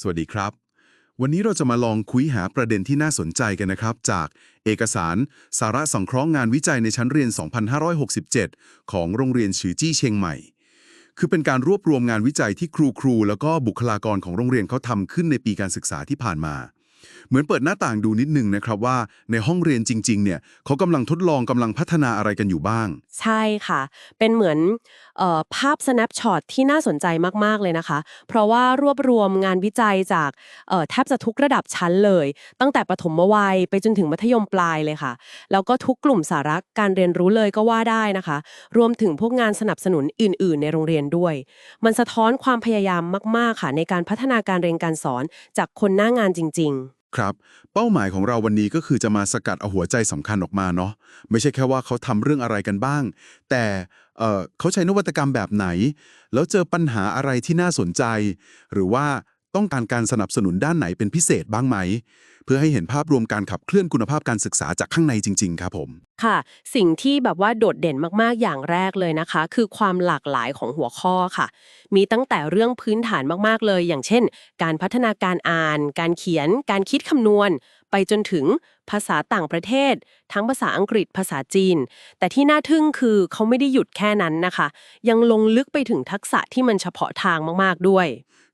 สวัสดีครับ วันนี้เราจะมาลองคุยหาประเด็นที่น่าสนใจกันนะครับ จากเอกสารสาระสังเคราะห์งานวิจัยในชั้นเรียน 2567 ของโรงเรียนชือจี้เชียงใหม่ คือเป็นการรวบรวมงานวิจัยที่ครูครูแล้วก็บุคลากรของโรงเรียนเขาทำขึ้นในปีการศึกษาที่ผ่านมา เหมือนเปิดหน้าต่างดูนิดนึงนะครับว่าในห้องเรียนจริง ๆ เนี่ยเขากำลังทดลองกำลังพัฒนาอะไรกันอยู่บ้าง ใช่ค่ะ เป็นเหมือนออภาพ snapshot ที่น่าสนใจมากๆเลยนะคะ เพราะว่ารวบรวมงานวิจัยจากแทบจะทุกระดับชั้นเลย ตั้งแต่ประถมวัยไปจนถึงมัธยมปลายเลยค่ะ แล้วก็ทุกกลุ่มสาระการเรียนรู้เลยก็ว่าได้นะคะ รวมถึงพวกงานสนับสนุนอื่น ๆ ในโรงเรียนด้วย มันสะท้อนความพยายามมาก ๆ ค่ะ ในการพัฒนาการเรียนการสอนจากคนหน้างานจริง ๆ ครับ เป้าหมายของเราวันนี้ก็คือจะมาสกัดเอาหัวใจสำคัญออกมาเนาะไม่ใช่แค่ว่าเขาทำเรื่องอะไรกันบ้าง แต่เเขาใช้นวัตกรรมแบบไหน แล้วเจอปัญหาอะไรที่น่าสนใจ หรือว่า ต้องการการสนับสนุนด้านไหนเป็นพิเศษบ้างไหม เพื่อให้เห็นภาพรวมการขับเคลื่อนคุณภาพการศึกษาจากข้างในจริง ๆ ครับผม ค่ะ สิ่งที่แบบว่าโดดเด่นมากๆอย่างแรกเลยนะคะ คือความหลากหลายของหัวข้อค่ะ มีตั้งแต่เรื่องพื้นฐานมากๆเลย อย่างเช่น การพัฒนาการอ่าน การเขียน การคิดคำนวณ จนถึงภาษาต่างประเทศ ทั้งภาษาอังกฤษภาษาจีน แต่ที่น่าทึ่งคือเขาไม่ได้หยุดแค่นั้นนะคะ ยังลงลึกไปถึงทักษะที่มันเฉพาะทางมากๆด้วย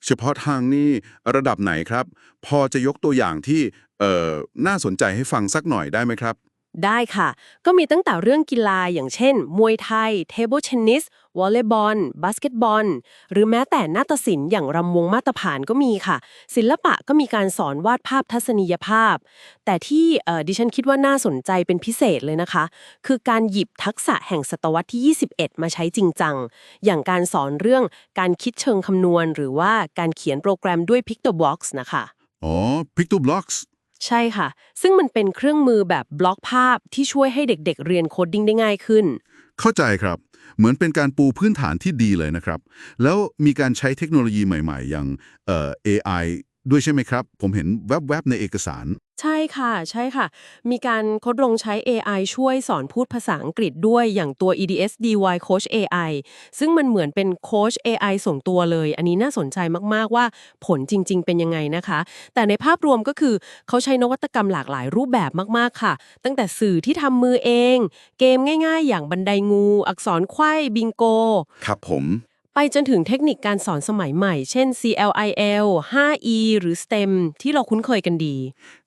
เฉพาะทางนี่ระดับไหนครับ พอจะยกตัวอย่างที่เออน่าสนใจให้ฟังสักหน่อยได้ไหมครับ ได้ค่ะ ก็มีตั้งแต่เรื่องกีฬาอย่างเช่น มวยไทย เทเบิลเทนนิส วอลเลย์บอล บาสเกตบอล หรือแม้แต่นาฏศิลป์อย่างรำวงมาตรฐานก็มีค่ะ ศิลปะก็มีการสอนวาดภาพทัศนียภาพ แต่ที่ดิฉันคิดว่าน่าสนใจเป็นพิเศษเลยนะคะ คือการหยิบทักษะแห่งศตวรรษที่ 21 มาใช้จริงจัง อย่างการสอนเรื่องการคิดเชิงคำนวณ หรือว่าการเขียนโปรแกรมด้วย Pictobox นะคะ อ๋อ Pictoblocks ใช่ค่ะ ซึ่งมันเป็นเครื่องมือแบบบล็อกภาพที่ช่วยให้เด็กๆ เรียนโคดดิ้งได้ง่ายขึ้น เข้าใจครับ เหมือนเป็นการปูพื้นฐานที่ดีเลยนะครับ แล้วมีการใช้เทคโนโลยีใหม่ๆ อย่างเอ่อ AI ด้วยใช่ไหมครับ ผมเห็นแวบๆ ในเอกสาร ใช่ค่ะใช่ค่ะ มีการทดลงใช้ AI ช่วยสอนพูดภาษาอังกฤษด้วยอย่างตัว EDS DY Coach AI ซึ่งมันเหมือนเป็นโค้ช AI ส่งตัวเลย อันนี้น่าสนใจมาก ๆ ว่าผลจริง ๆ เป็นยังไงนะคะ แต่ในภาพรวมก็คือเขาใช้นวัตกรรมหลากหลายรูปแบบมาก ๆ ค่ะ ตั้งแต่สื่อที่ทำมือเอง เกมง่าย ๆ อย่างบันไดงู อักษรไขว้บิงโก ครับผม ไปจนถึงเทคนิคการสอนสมัยใหม่ เช่น CLIL 5E หรือ STEM ที่เราคุ้นเคยกันดี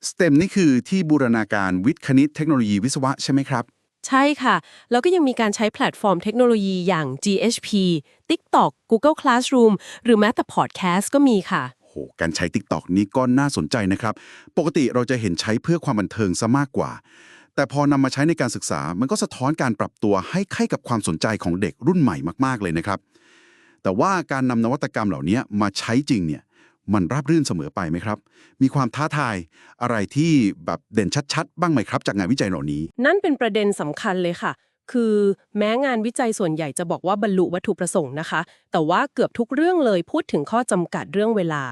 STEM นี่คือที่บูรณาการวิทย์คณิตเทคโนโลยีวิศวะใช่ไหมครับ ใช่ค่ะ แล้วก็ยังมีการใช้แพลตฟอร์มเทคโนโลยีอย่าง GHP TikTok Google Classroom หรือแม้แต่ Podcast ก็มีค่ะโหการใช้ TikTok นี้ก็น่าสนใจนะครับ ปกติเราจะเห็นใช้เพื่อความบันเทิงซะมากกว่า แต่พอนำมาใช้ในการศึกษา มันก็สะท้อนการปรับตัวให้เข้ากับความสนใจของเด็กรุ่นใหม่มากๆเลยนะครับ แต่ว่าการนำนวัตกรรมเหล่านี้มาใช้จริงเนี่ยมันราบรื่นเสมอไปไหมครับ มีความท้าทายอะไรที่แบบเด่นชัด ๆ บ้างไหมครับ จากงานวิจัยเหล่านี้ นั่นเป็นประเด็นสำคัญเลยค่ะ คือแม้งานวิจัยส่วนใหญ่จะบอกว่าบรรลุวัตถุประสงค์นะคะ แต่ว่าเกือบทุกเรื่องเลยพูดถึงข้อจำกัดเรื่องเวลา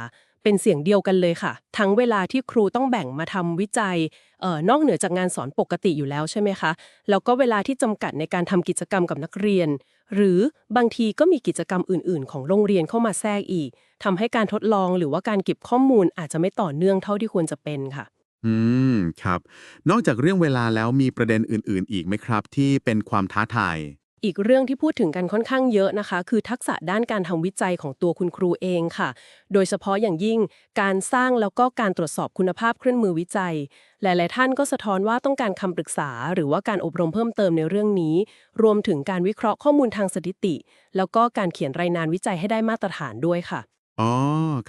เป็นเสียงเดียวกันเลยค่ะ ทั้งเวลาที่ครูต้องแบ่งมาทำวิจัยเอ่อนอกเหนือจากงานสอนปกติอยู่แล้วใช่ไหมคะ แล้วก็เวลาที่จำกัดในการทำกิจกรรมกับนักเรียน หรือบางทีก็มีกิจกรรมอื่น ๆ ของโรงเรียนเข้ามาแทรกอีกทำให้การทดลองหรือว่าการเก็บข้อมูลอาจจะไม่ต่อเนื่องเท่าที่ควรจะเป็นค่ะ อืม ครับ นอกจากเรื่องเวลาแล้วมีประเด็นอื่น ๆ อีกไหมครับ ที่เป็นความท้าทาย อีกเรื่องที่พูดถึงกันค่อนข้างเยอะนะคะ คือทักษะด้านการทำวิจัยของตัวคุณครูเองค่ะ โดยเฉพาะอย่างยิ่งการสร้างแล้วก็การตรวจสอบคุณภาพเครื่องมือวิจัย หลาย ๆ ท่านก็สะท้อนว่าต้องการคำปรึกษา หรือว่าการอบรมเพิ่มเติมในเรื่องนี้ รวมถึงการวิเคราะห์ข้อมูลทางสถิติ แล้วก็การเขียนรายงานวิจัยให้ได้มาตรฐานด้วยค่ะอ๋อ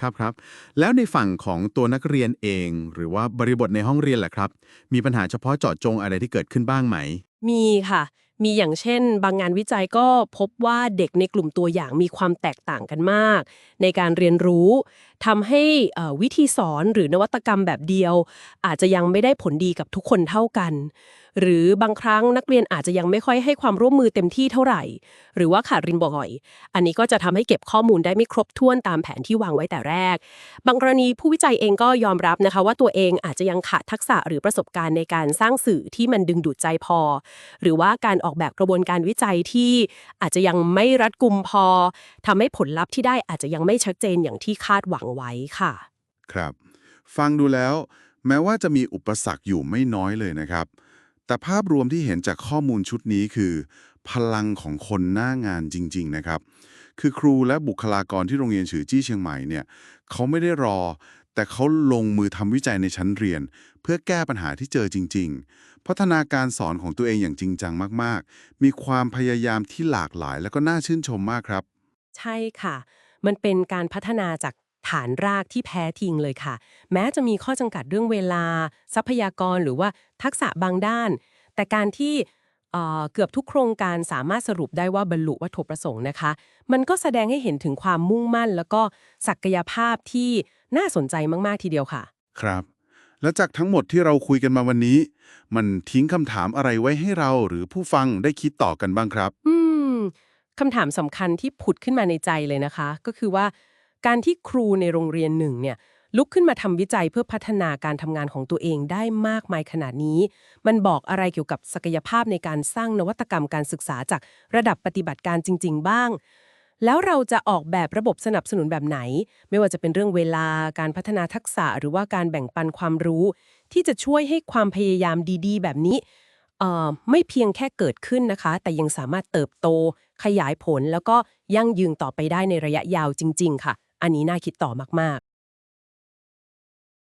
ครับครับ แล้วในฝั่งของตัวนักเรียนเอง หรือว่าบริบทในห้องเรียนแหละครับ มีปัญหาเฉพาะเจาะจงอะไรที่เกิดขึ้นบ้างไหม มีค่ะ มีอย่างเช่น บางงานวิจัยก็พบว่าเด็กในกลุ่มตัวอย่างมีความแตกต่างกันมาก ในการเรียนรู้ทำให้วิธีสอนหรือนวัตกรรมแบบเดียว อาจจะยังไม่ได้ผลดีกับทุกคนเท่ากัน หรือบางครั้งนักเรียนอาจจะยังไม่ค่อยให้ความร่วมมือเต็มที่เท่าไหร่ หรือว่าขาดรินบ่อย อันนี้ก็จะทำให้เก็บข้อมูลได้ไม่ครบถ้วนตามแผนที่วางไว้แต่แรก บางกรณีผู้วิจัยเองก็ยอมรับนะคะ ว่าตัวเองอาจจะยังขาดทักษะหรือประสบการณ์ในการสร้างสื่อที่มันดึงดูดใจพอ หรือว่าการออกแบบกระบวนการวิจัยที่อาจจะยังไม่รัดกุมพอทำให้ผลลัพธ์ที่ได้อาจจะยังไม่ชัดเจนอย่างที่คาดหวังไว้ค่ะ ครับ ฟังดูแล้ว แม้ว่าจะมีอุปสรรคอยู่ไม่น้อยเลยนะครับ แต่ภาพรวมที่เห็นจากข้อมูลชุดนี้คือ พลังของคนหน้างานจริง ๆ นะครับคือครูและบุคลากรที่โรงเรียนฉือจี้เชียงใหม่เนี่ยเขาไม่ได้รอ แต่เขาลงมือทำวิจัยในชั้นเรียน เพื่อแก้ปัญหาที่เจอจริง ๆ พัฒนาการสอนของตัวเองอย่างจริงจังมาก ๆ มีความพยายามที่หลากหลายแล้วก็น่าชื่นชมมากครับ ใช่ค่ะ มันเป็นการพัฒนาจากฐานรากที่แพ้ทิ้งเลยค่ะ แม้จะมีข้อจำกัดเรื่องเวลา ทรัพยากรหรือว่าทักษะบางด้าน แต่การที่เกือบทุกโครงการสามารถสรุปได้ว่าบรรลุวัตถุประสงค์นะคะ มันก็แสดงให้เห็นถึงความมุ่งมั่น แล้วก็ศักยภาพที่ น่าสนใจมากๆทีเดียวค่ะ ครับ แล้วจากทั้งหมดที่เราคุยกันมาวันนี้ มันทิ้งคำถามอะไรไว้ให้เราหรือผู้ฟังได้คิดต่อกันบ้างครับ อืมคำถามสำคัญที่ผุดขึ้นมาในใจเลยนะคะ ก็คือว่าการที่ครูในโรงเรียนหนึ่งเนี่ยลุกขึ้นมาทำวิจัยเพื่อพัฒนาการทำงานของตัวเองได้มากมายขนาดนี้ มันบอกอะไรเกี่ยวกับศักยภาพในการสร้างนวัตกรรมการศึกษาจากระดับปฏิบัติการจริง ๆ บ้าง แล้วเราจะออกแบบระบบสนับสนุนแบบไหน ไม่ว่าจะเป็นเรื่องเวลาการพัฒนาทักษะหรือว่าการแบ่งปันความรู้ ที่จะช่วยให้ความพยายามดีๆ แบบนี้ไม่เพียงแค่เกิดขึ้นนะคะ แต่ยังสามารถเติบโต ขยายผลแล้วก็ยั่งยืนต่อไปได้ในระยะยาวจริง ๆ ค่ะ อันนี้น่าคิดต่อมาก